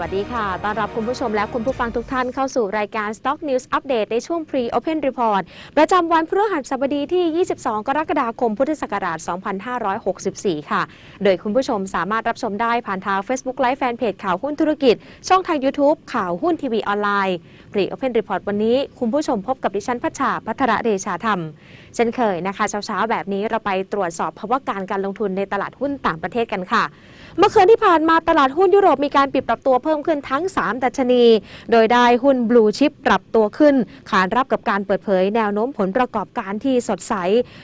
วัสดีค่ะ ต้อนรับคุณผู้ชมและคุณผู้ฟังทุกท่านเข้าสู่รายการ Stock News Update ในช่วง Pre Open Report ประจำวันพฤหัสบดีที่ 22 กรกฎาคม พุทธศักราช 2564 ค่ะ โดยคุณผู้ชมสามารถรับชมได้ผ่านทาง Facebook Live Fanpage ข่าวหุ้นธุรกิจ ช่องทาง YouTube ข่าวหุ้นทีวีออนไลน์ Pre Open Report วันนี้คุณผู้ชมพบกับดิฉันพัชชาพัทรเดชาธรรม เช่นเคยนะคะเช้าๆแบบนี้เราไปตรวจสอบภาวะการการลงทุนในตลาดหุ้นต่างประเทศกันค่ะ เมื่อคืนที่ผ่านมาตลาดหุ้นยุโรปมีการปิดปรับตัวเพิ่มขึ้นทั้ง 3 ดัชนี โดยได้หุ้นบลูชิปปรับตัวขึ้น ขานรับกับการเปิดเผยแนวโน้มผลประกอบการที่สดใส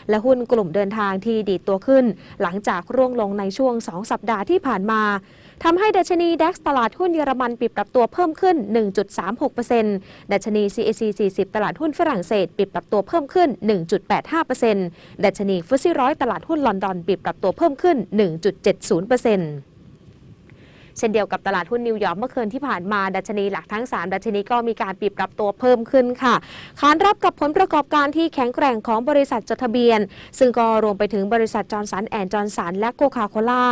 และหุ้นกลุ่มเดินทางที่ดีดตัวขึ้น หลังจากร่วงลงในช่วง 2 สัปดาห์ที่ผ่านมา ทำให้ดัชนี DAX ตลาดหุ้นเยอรมันปิดปรับตัวเพิ่มขึ้น 1.36%ดัชนี CAC 40 ตลาดหุ้นฝรั่งเศส ปิดปรับตัวเพิ่มขึ้น 1.85%ดัชนีฟุตซี่ร้อยตลาดหุ้นลอนดอน ปิดปรับตัวเพิ่มขึ้น 1.70% เช่นเดียวกับตลาดหุ้นนิวยอร์กเมื่อคืนที่ผ่านมาดัชนีหลักทั้ง 3 ดัชนีก็มีการปิดปรับตัวเพิ่มขึ้นค่ะขานรับกับผลประกอบการที่แข็งแกร่งของบริษัทจดทะเบียน ซึ่งก็รวมไปถึงบริษัทจอร์นสันแอนด์จอร์นสันและโคคาโคล่า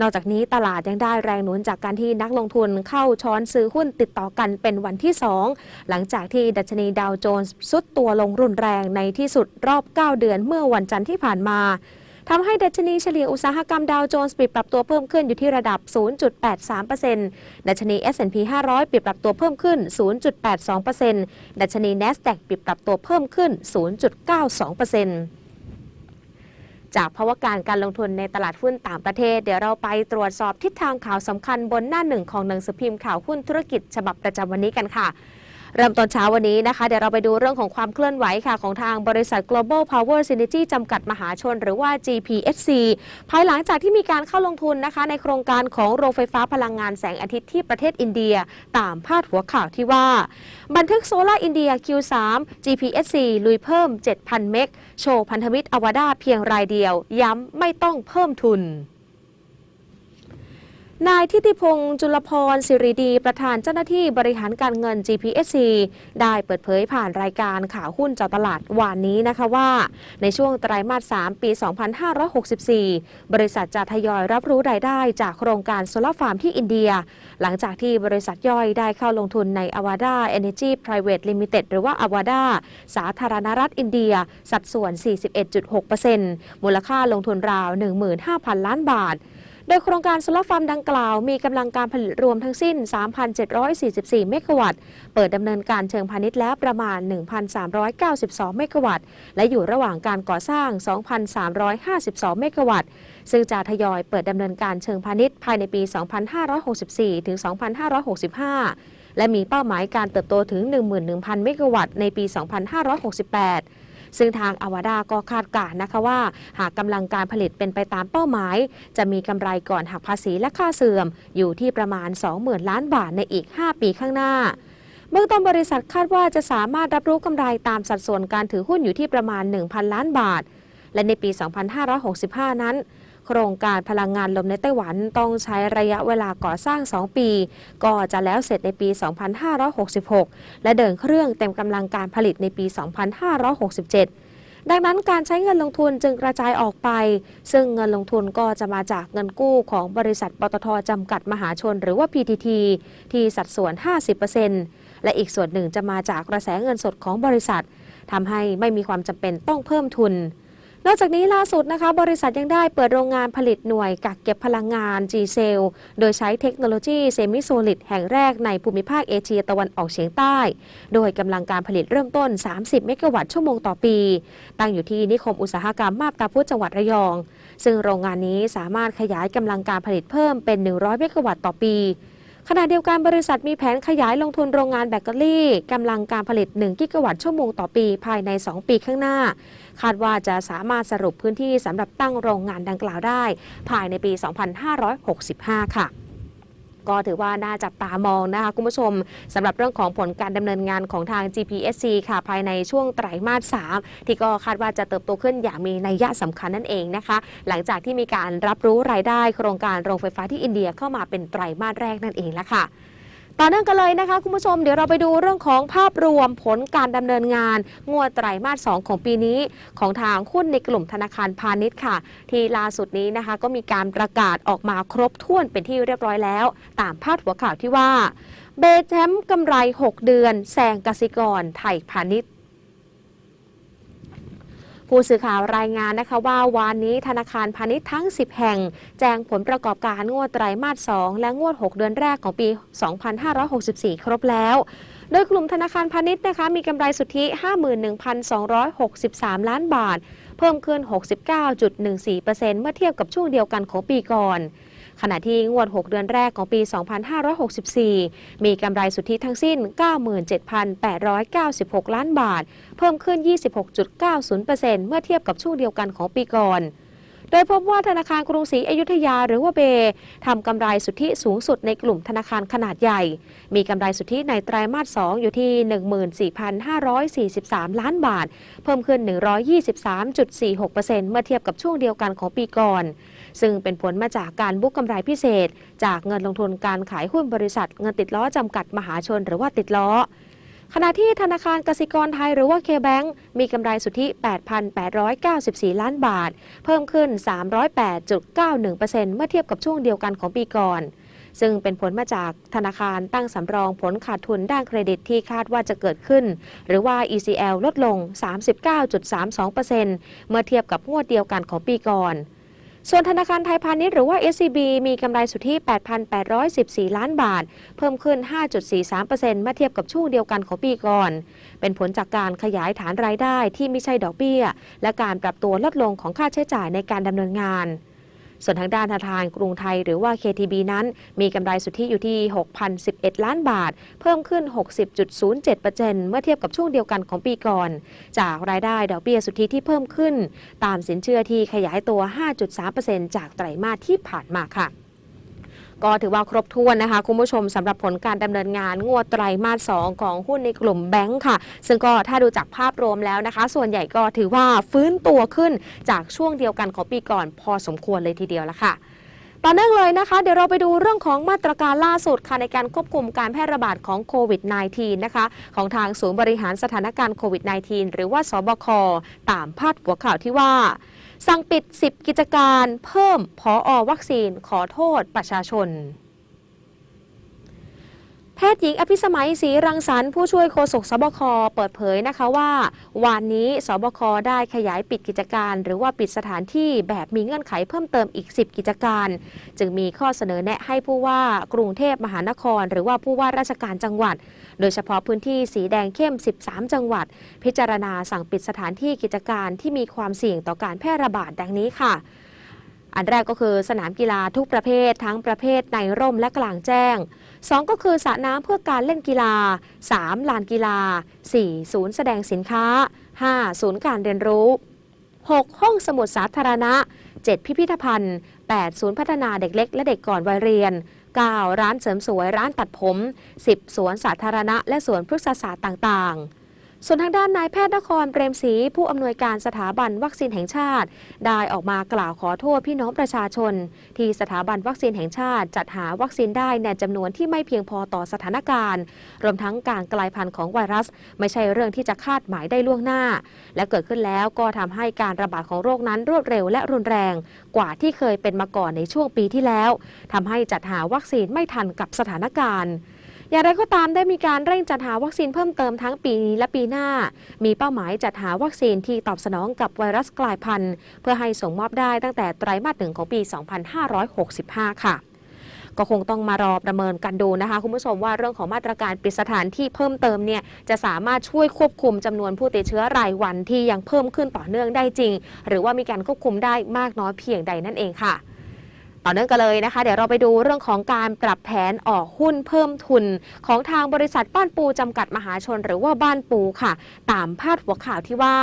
นอกจากนี้ตลาดยังได้แรงหนุนจากการที่นักลงทุนเข้าช้อนซื้อหุ้นติดต่อกันเป็นวันที่ 2 หลังจากที่ดัชนีดาวโจนส์ซุดตัวลงรุนแรงในที่สุดรอบ 9 เดือนเมื่อวันจันทร์ที่ผ่านมา ทำให้ดัชนีเฉลี่ยอุตสาหกรรมดาวโจนส์ปิดปรับตัวเพิ่มขึ้นอยู่ที่ระดับ 0.83%ดัชนี S&P 500 ปิดปรับตัวเพิ่มขึ้น 0.82%ดัชนี NASDAQ ปิดปรับตัวเพิ่มขึ้น 0.92%จากภาวะการการลงทุนในตลาดหุ้นต่างประเทศ เดี๋ยวเราไปตรวจสอบทิศทางข่าวสำคัญบนหน้าหนึ่งของหนังสือพิมพ์ข่าวหุ้นธุรกิจฉบับประจำวันนี้กันค่ะ เริ่มต้นเช้าวันนี้นะคะ เดี๋ยวเราไปดูเรื่องของความเคลื่อนไหวค่ะ ของทางบริษัท Global Power Synergy จำกัดมหาชน หรือว่า GPSC ภายหลังจากที่มีการเข้าลงทุนนะคะ ในโครงการของโรงไฟฟ้าพลังงานแสงอาทิตย์ที่ประเทศอินเดีย ตามพาดหัวข่าวที่ว่า บันทึกโซลาร์อินเดีย Q3 GPSC ลุยเพิ่ม 7,000 เมกโชว์พันธมิตรอวดาเพียงรายเดียว ย้ำไม่ต้องเพิ่มทุน นายทิติพงศ์จุลพรสิริดี ประธานเจ้าหน้าที่บริหารการเงิน GPSC ได้เปิดเผยผ่านรายการข่าวหุ้นจาะตลาดวานนี้นะคะว่า ในช่วงไตรมาส 3 ปี 2564 บริษัทจะทยอยรับรู้รายได้จากโครงการโซลาร์ฟาร์มที่อินเดีย หลังจากที่บริษัทย่อยได้เข้าลงทุนใน Avada Energy Private Limited หรือว่า Avada สาธารณรัฐอินเดีย สัดส่วน 41.6%มูลค่าลงทุนราว 15,000 ล้านบาท โดยโครงการโซลาร์ฟาร์มดังกล่าว มีกำลังการผลิตรวมทั้งสิ้น 3,744 เมกะวัตต์ เปิดดำเนินการเชิงพาณิชย์แล้วประมาณ 1,392 เมกะวัตต์ และอยู่ระหว่างการก่อสร้าง 2,352 เมกะวัตต์ ซึ่งจะทยอยเปิดดำเนินการเชิงพาณิชย์ภายในปี 2564 ถึง 2565 และมีเป้าหมายการเติบโตถึง 11,000 เมกะวัตต์ในปี 2568 ซึ่งทางอวดาก็คาดการณ์นะคะว่า หากกำลังการผลิตเป็นไปตามเป้าหมาย จะมีกำไรก่อนหักภาษีและค่าเสื่อม อยู่ที่ประมาณ 20,000 ล้านบาทในอีก 5 ปีข้างหน้าเบื้องต้นบริษัทคาดว่าจะสามารถรับรู้กำไรตามสัดส่วนการถือหุ้นอยู่ที่ประมาณ 1,000 ล้านบาท และในปี 2565 นั้น โครงการพลังงานลมในไต้หวันต้องใช้ระยะเวลาก่อสร้าง 2 ปี ก็จะแล้วเสร็จในปี 2566 และเดินเครื่องเต็มกำลังการผลิตในปี 2567ดังนั้นการใช้เงินลงทุนจึงกระจายออกไป ซึ่งเงินลงทุนก็จะมาจากเงินกู้ของบริษัทปตทจำกัดมหาชนหรือว่า PTT ที่สัดส่วน 50%และอีกส่วนหนึ่งจะมาจากกระแสเงินสดของบริษัททำให้ไม่มีความจำเป็นต้องเพิ่มทุน นอกจากนี้ล่าสุดนะคะ บริษัทยังได้เปิดโรงงานผลิตหน่วยกักเก็บพลังงาน G Cell โดยใช้เทคโนโลยีเซมิโซลิดแห่งแรกในภูมิภาคเอเชียตะวันออกเฉียงใต้ โดยกำลังการผลิตเริ่มต้น 30 เมกะวัตต์ชั่วโมงต่อปี ตั้งอยู่ที่นิคมอุตสาหกรรมมาบตาพุธจังหวัดระยอง ซึ่งโรงงานนี้สามารถขยายกำลังการผลิตเพิ่มเป็น 100 เมกะวัตต์ต่อปีขณะเดียวกันบริษัทมีแผนขยายลงทุนโรงงานแบตเตอรี่กำลังการผลิต 1 กิกะวัตต์ชั่วโมงต่อปีภายใน 2 ปีข้างหน้า คาดว่าจะสามารถสรุปพื้นที่สำหรับตั้งโรงงานดังกล่าวได้ ภายในปี 2565 ค่ะก็ถือว่าน่าจับตามองนะคะคุณผู้ชมสำหรับเรื่องของผลการดำเนินงานของทาง GPSC ค่ะ ภายในช่วงไตรมาส 3 ที่ก็คาดว่าจะเติบโตขึ้นอย่างมีนัยยะสำคัญนั่นเองนะคะ หลังจากที่มีการรับรู้รายได้โครงการโรงไฟฟ้าที่อินเดียเข้ามาเป็นไตรมาสแรกนั่นเองแล้วค่ะ ต่อเนื่องกันเลยนะคะคุณผู้ชมเดี๋ยวเราไปดูเรื่องของภาพรวมผลการดำเนินงาน งวดไตรมาส 2 ของปีนี้ ของทางหุ้นในกลุ่มธนาคารพาณิชย์ค่ะ ที่ล่าสุดนี้นะคะก็มีการประกาศออกมาครบถ้วนเป็นที่เรียบร้อยแล้ว ตามพาดหัวข่าวที่ว่าเบแชมกำไร 6 เดือนแซงกสิกร ไทยพาณิชย์ ผู้สื่อข่าวรายงานนะคะว่าวานนี้ธนาคารพาณิชย์ทั้ง 10 แห่ง แจ้งผลประกอบการงวดไตรมาส 2 และงวด 6 เดือนแรกของปี 2564 ครบแล้ว โดยกลุ่มธนาคารพาณิชย์นะคะมีกำไรสุทธิ 51,263 ล้านบาท เพิ่มขึ้น 69.14%เมื่อเทียบกับช่วงเดียวกันของปีก่อน ขณะที่งวด 6 เดือนแรกของปี 2564 มีกำไรสุทธิทั้งสิ้น 97,896 ล้านบาท เพิ่มขึ้น 26.90%เมื่อเทียบกับช่วงเดียวกันของปีก่อน โดยพบว่าธนาคารกรุงศรีอยุธยาหรือว่าเบทำกำไรสุทธิสูงสุดในกลุ่มธนาคารขนาดใหญ่ มีกำไรสุทธิในไตรมาส 2 อยู่ที่ 14,543 ล้านบาท เพิ่มขึ้น 123.46%เมื่อเทียบกับช่วงเดียวกันของปีก่อน ซึ่งเป็นผลมาจากการบุกกำไรพิเศษ จากเงินลงทุนการขายหุ้นบริษัทเงินติดล้อจำกัดมหาชนหรือว่าติดล้อ ขณะที่ธนาคารกสิกรไทยหรือว่าเคแบงมีกำไรสุทธิ 8,894 ล้านบาท เพิ่มขึ้น 308.91%เมื่อเทียบกับช่วงเดียวกันของปีก่อน ซึ่งเป็นผลมาจากธนาคารตั้งสำรองผลขาดทุนด้านเครดิตที่คาดว่าจะเกิดขึ้น หรือว่า ECL ลดลง 39.32%เมื่อเทียบกับงวดเดียวกันของปีก่อน ส่วนธนาคารไทยพาณิชย์หรือว่า SCB มีกำไรสุทธิ 8,814 ล้านบาท เพิ่มขึ้น 5.43%เมื่อเทียบกับช่วงเดียวกันของปีก่อน เป็นผลจากการขยายฐานรายได้ที่ไม่ใช่ดอกเบี้ย และการปรับตัวลดลงของค่าใช้จ่ายในการดำเนินงาน ส่วนทางด้านธนาคารกรุงไทยหรือว่า KTB นั้น มีกำไรสุทธิอยู่ที่ 6,011 ล้านบาท เพิ่มขึ้น 60.07%เมื่อเทียบกับช่วงเดียวกันของปีก่อน จากรายได้ดอกเบี้ยสุทธิที่เพิ่มขึ้น ตามสินเชื่อที่ขยายตัว 5.3%จากไตรมาสที่ผ่านมาค่ะ ก็ถือว่าครบถ้วนนะคะ คุณผู้ชมสำหรับผลการดำเนินงานงวดไตรมาส 2 ของหุ้นในกลุ่มแบงค์ค่ะ ซึ่งก็ถ้าดูจากภาพรวมแล้วนะคะ ส่วนใหญ่ก็ถือว่าฟื้นตัวขึ้นจากช่วงเดียวกันของปีก่อนพอสมควรเลยทีเดียวละค่ะต่อเนื่องเลยนะคะ เดี๋ยวเราไปดูเรื่องของมาตรการล่าสุดค่ะในการควบคุมการแพร่ระบาดของโควิด -19 นะคะ ของทางศูนย์บริหารสถานการณ์โควิด -19 หรือว่าสบคตามพาดหัวข่าวที่ว่า สั่งปิด 10 กิจการ เพิ่มพออวัคซีนขอโทษประชาชน ทย์หญิงอภิสมัยศรีรังสรรค์ผู้ช่วยโฆษกสบคเปิดเผยนะคะว่าวันนี้สบคได้ขยายปิดกิจการ หรือว่าปิดสถานที่แบบมีเงื่อนไขเพิ่มเติมอีก 10 กิจการ จึงมีข้อเสนอแนะให้ผู้ว่ากรุงเทพมหานคร หรือว่าผู้ว่าราชการจังหวัด โดยเฉพาะพื้นที่สีแดงเข้ม 13 จังหวัด พิจารณาสั่งปิดสถานที่กิจการที่มีความเสี่ยงต่อการแพร่ระบาดดังนี้ค่ะอันแรกก็คือสนามกีฬาทุกประเภททั้งประเภทในร่มและกลางแจ้ง 2 ก็คือสระน้ำเพื่อการเล่นกีฬา 3. ลานกีฬา 4. ศูนย์แสดงสินค้า 5. ศูนย์การเรียนรู้ 6. ห้องสมุดสาธารณะ 7. พิพิธภัณฑ์ 8. ศูนย์พัฒนาเด็กเล็กและเด็กก่อนวัยเรียน 9. ร้านเสริมสวยร้านตัดผม 10. สวนสาธารณะ และสวนพฤกษศาสตร์ต่างๆ ส่วนทางด้านนายแพทย์นครเปรมศรีผู้อำนวยการสถาบันวัคซีนแห่งชาติ ได้ออกมากล่าวขอโทษพี่น้องประชาชน ที่สถาบันวัคซีนแห่งชาติ จัดหาวัคซีนได้ในจำนวนที่ไม่เพียงพอต่อสถานการณ์ รวมทั้งการกลายพันธุ์ของไวรัส ไม่ใช่เรื่องที่จะคาดหมายได้ล่วงหน้า และเกิดขึ้นแล้วก็ทำให้การระบาดของโรคนั้นรวดเร็วและรุนแรง กว่าที่เคยเป็นมาก่อนในช่วงปีที่แล้วทำให้จัดหาวัคซีนไม่ทันกับสถานการณ์ อย่างไรก็ตามได้มีการเร่งจัดหาวัคซีนเพิ่มเติมทั้งปีนี้และปีหน้า มีเป้าหมายจัดหาวัคซีนที่ตอบสนองกับไวรัสกลายพันธุ์ เพื่อให้ส่งมอบได้ตั้งแต่ไตรมาสหนึ่งของปี 2565 ค่ะก็คงต้องมารอประเมินกันดูนะคะ คุณผู้ชมว่าเรื่องของมาตรการปิดสถานที่เพิ่มเติมเนี่ยจะสามารถช่วยควบคุมจำนวนผู้ติดเชื้อรายวันที่ยังเพิ่มขึ้นต่อเนื่องได้จริง หรือว่ามีการควบคุมได้มากน้อยเพียงใดนั่นเองค่ะ ต่อเนื่องกันเลยนะคะ เดี๋ยวเราไปดูเรื่องของการปรับแผนออกหุ้นเพิ่มทุน ของทางบริษัทบ้านปูจำกัดมหาชน หรือว่าบ้านปูค่ะ ตามพาดหัวข่าวที่ว่า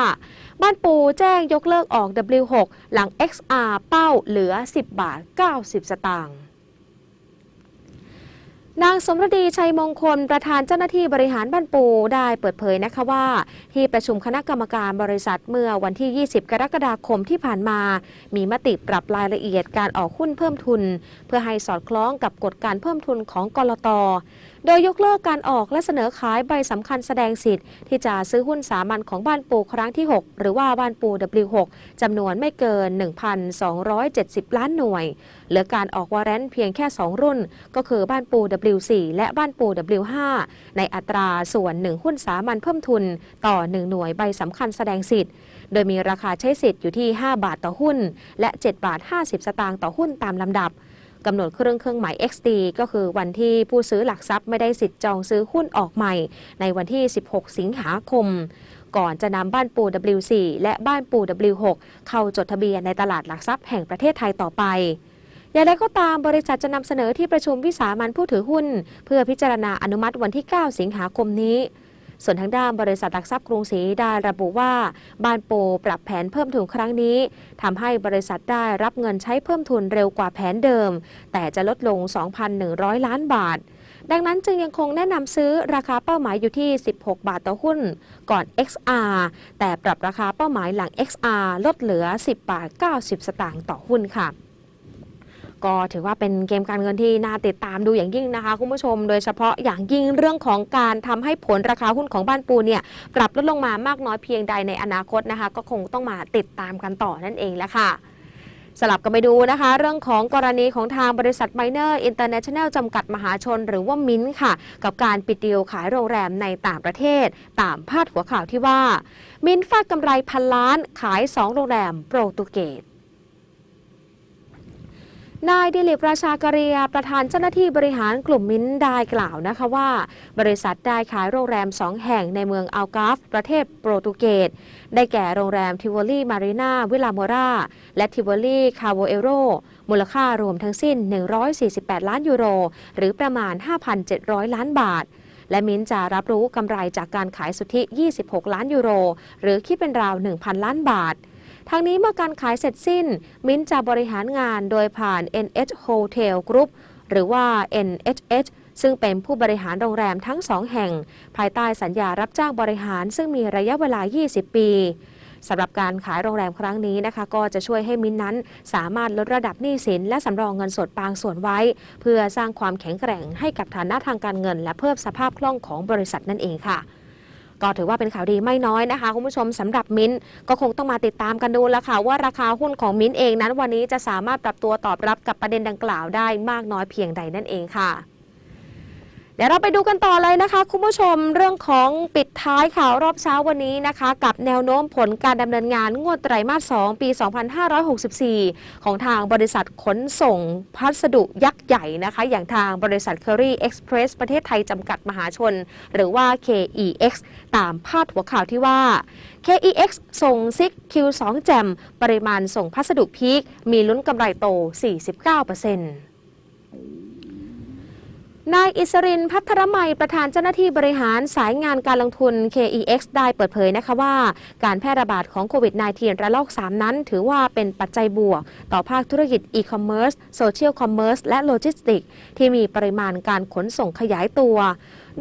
บ้านปูแจ้งยกเลิกออก W6 หลัง XR เป้าเหลือ 10 บาท 90 สตางค์ นางสมรดีชัยมงคลประธานเจ้าหน้าที่บริหารบ้านปูได้เปิดเผยนะคะว่า ที่ประชุมคณะกรรมการบริษัทเมื่อวันที่ 20 กรกฎาคมที่ผ่านมา มีมติปรับรายละเอียดการออกหุ้นเพิ่มทุน เพื่อให้สอดคล้องกับกฎการเพิ่มทุนของกรต โดยยกเลิกการออกและเสนอขายใบสำคัญแสดงสิทธิ์ ที่จะซื้อหุ้นสามัญของบ้านปูครั้งที่ 6 หรือว่าบ้านปู W6 จำนวนไม่เกิน 1,270 ล้านหน่วย เหลือการออกวาระเพียงแค่ 2 รุ่น ก็คือบ้านปู W4 และบ้านปู W5 ในอัตราส่วน 1 หุ้นสามัญเพิ่มทุนต่อ 1 หน่วยใบสำคัญแสดงสิทธิ์ โดยมีราคาใช้สิทธิ์อยู่ที่ 5 บาทต่อหุ้น และ 7 บาท 50 สตางค์ต่อหุ้นตามลำดับ กำหนดเครื่องเครื่องหมาย XD ก็คือวันที่ผู้ซื้อหลักทรัพย์ไม่ได้สิทธิ์จองซื้อหุ้นออกใหม่ ในวันที่ 16 สิงหาคม ก่อนจะนำบ้านปู W4 และบ้านปู W6 เข้าจดทะเบียนในตลาดหลักทรัพย์แห่งประเทศไทยต่อไปอย่างไรก็ตามบริษัทจะนำเสนอที่ประชุมวิสามันผู้ถือหุ้น เพื่อพิจารณาอนุมัติวันที่ 9 สิงหาคมนี้ ส่วนทางด้านบริษัทหลักทรัพย์กรุงศรีได้ระบุว่าบ้านโปปรับแผนเพิ่มทุนครั้งนี้ทำให้บริษัทได้รับเงินใช้เพิ่มทุนเร็วกว่าแผนเดิม แต่จะลดลง 2,100 ล้านบาทดังนั้นจึงยังคงแนะนำซื้อราคาเป้าหมายอยู่ที่ 16 บาทต่อหุ้น ก่อน XR แต่ปรับราคาเป้าหมายหลัง XR ลดเหลือ 10 บาท 90 สตางค์ต่อหุ้นค่ะ ก็ถือว่าเป็นเกมการเงินที่น่าติดตามดูอย่างยิ่งนะคะคุณผู้ชม โดยเฉพาะอย่างยิ่งเรื่องของการทำให้ผลราคาหุ้นของบ้านปูเนี่ยปรับลดลงมามากน้อยเพียงใดในอนาคตนะคะ ก็คงต้องมาติดตามกันต่อนั่นเองแหละค่ะสลับกันไปดูนะคะ เรื่องของกรณีของทางบริษัทไมเนอร์อินเตอร์เนชั่นแนลจำกัดมหาชน หรือว่ามิ้นค่ะ กับการปิดดีลขายโรงแรมในต่างประเทศ ตามพาดหัวข่าวที่ว่า มิ้นฟาดกำไรพันล้านขาย 2 โรงแรมโปรตุเกส นายดิลิปราชากรียาประธานเจ้าหน้าที่บริหารกลุ่มมิ้นท์ได้กล่าวนะคะว่า บริษัทได้ขายโรงแรม2แห่งในเมืองอัลกาฟ ประเทศโปรตุเกส ได้แก่โรงแรมทิวอลี่มารีนาวิลาโมราและทิวอลี่คาโวเอโรมูลค่ารวมทั้งสิ้น 148 ล้านยูโร หรือประมาณ 5,700 ล้านบาทและมิ้นท์จะรับรู้กำไรจากการขายสุทธิ 26 ล้านยูโร หรือคิดเป็นราว 1,000 ล้านบาท ทางนี้เมื่อการขายเสร็จสิ้น มิ้นจะบริหารงานโดยผ่าน NH Hotel Group หรือว่า NHH ซึ่งเป็นผู้บริหารโรงแรมทั้งสองแห่ง ภายใต้สัญญารับจ้างบริหารซึ่งมีระยะเวลา 20 ปีสำหรับการขายโรงแรมครั้งนี้นะคะ ก็จะช่วยให้มิ้นนั้น สามารถลดระดับหนี้สิน และสำรองเงินสดบางส่วนไว้ เพื่อสร้างความแข็งแกร่งให้กับฐานะทางการเงิน และเพิ่มสภาพคล่องของบริษัทนั่นเองค่ะ ก็ถือว่าเป็นข่าวดีไม่น้อยนะคะ คุณผู้ชมสำหรับมิ้นท์ก็คงต้องมาติดตามกันดูแล้วค่ะ ว่าราคาหุ้นของมิ้นท์เองนั้นวันนี้จะสามารถปรับตัวตอบรับกับประเด็นดังกล่าวได้มากน้อยเพียงใดนั่นเองค่ะ ดี๋ยวเราไปดูกันต่อเลยนะคะ คุณผู้ชมเรื่องของปิดท้ายข่าวรอบเช้าวันนี้นะคะ กับแนวโน้มผลการดำเนินงานงวดไตรมาส 2 ปี 2564 ของทางบริษัทขนส่งพัสดุยักษ์ใหญ่นะคะ อย่างทางบริษัท Curry Express ประเทศไทยจำกัดมหาชน หรือว่า KEX ตามพาดหัวข่าวที่ว่า KEX ส่งซิก Q2 แจมปริมาณส่งพัสดุพีคมีลุ้นกำไรโต 49% นายอิสรินพัทรมัยประธานเจ้าหน้าที่บริหารสายงานการลงทุน KEX ได้เปิดเผยนะคะว่า การแพร่ระบาดของโควิด -19 ระลอก 3 นั้น ถือว่าเป็นปัจจัยบวก ต่อภาคธุรกิจอีคอมเมิร์ซโซเชียลคอมเมิร์ซและโลจิสติก ที่มีปริมาณการขนส่งขยายตัว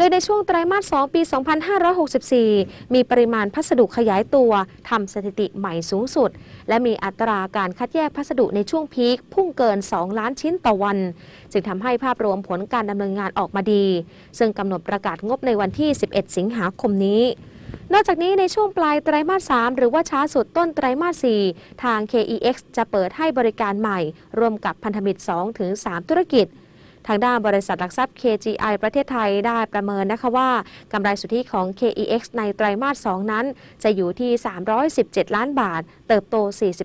โดยในช่วงไตรมาส 2 ปี 2564 มีปริมาณพัสดุขยายตัวทำสถิติใหม่สูงสุด และมีอัตราการคัดแยกพัสดุในช่วงพีคพุ่งเกิน 2 ล้านชิ้นต่อวัน จึงทำให้ภาพรวมผลการดำเนินงานออกมาดี ซึ่งกำหนดประกาศงบในวันที่ 11 สิงหาคมนี้นอกจากนี้ในช่วงปลายไตรมาส 3 หรือว่าช้าสุดต้นไตรมาส 4 ทาง KEX จะเปิดให้บริการใหม่ ร่วมกับพันธมิตร2-3ธุรกิจ ทางด้านบริษัทหลักทรัพย์ KGI ประเทศไทยได้ประเมินนะคะว่ากำไรสุทธิของ KEX ในไตรมาส 2 นั้น จะอยู่ที่ 317 ล้านบาท เติบโต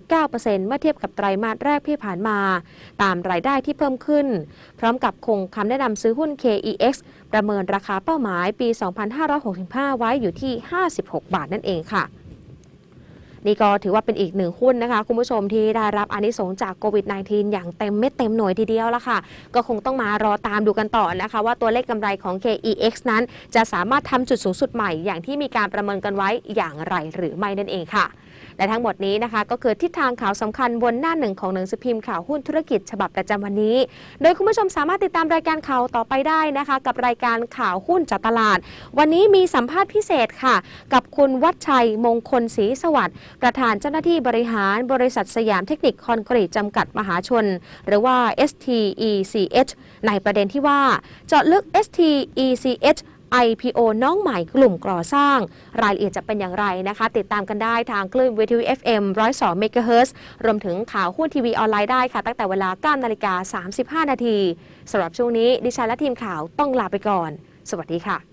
49%เมื่อเทียบกับไตรมาสแรกที่ผ่านมา ตามรายได้ที่เพิ่มขึ้น พร้อมกับคงคำแนะนำซื้อหุ้น KEX ประเมินราคาเป้าหมายปี 2565 ไว้อยู่ที่ 56 บาทนั่นเองค่ะ นี่ก็ถือว่าเป็นอีกหนึ่งหุ้นนะคะ คุณผู้ชมที่ได้รับอานิสงจากโควิด -19 อย่างเต็มเม็ดเต็มหน่วยทีเดียวละค่ะ ก็คงต้องมารอตามดูกันต่อนะคะ ว่าตัวเลขกำไรของ KEX นั้น จะสามารถทำจุดสูงสุดใหม่อย่างที่มีการประเมินกันไว้อย่างไรหรือไม่นั่นเองค่ะ และทั้งหมดนี้นะคะ ก็คือทิศทางข่าวสำคัญบนหน้าหนึ่งของหนังสือพิมพ์ข่าวหุ้นธุรกิจฉบับประจำวันนี้ โดยคุณผู้ชมสามารถติดตามรายการข่าวต่อไปได้นะคะ กับรายการข่าวหุ้นจากตลาด วันนี้มีสัมภาษณ์พิเศษค่ะ กับคุณวัชชัยมงคลศรีสวัสดิ์ประธานเจ้าหน้าที่บริหารบริษัทสยามเทคนิคคอนกรีตจำกัดมหาชน หรือว่า STECH ในประเด็นที่ว่าเจาะลึก STECH IPO น้องใหม่กลุ่มก่อสร้าง รายละเอียดจะเป็นอย่างไรนะคะ ติดตามกันได้ทางคลื่นวิทยุ FM 102 MHz รวมถึงข่าวหุ้นทีวีออนไลน์ได้ค่ะ ตั้งแต่เวลา9นาฬิกา35 นาทีสำหรับช่วงนี้ดิฉันและทีมข่าวต้องลาไปก่อน สวัสดีค่ะ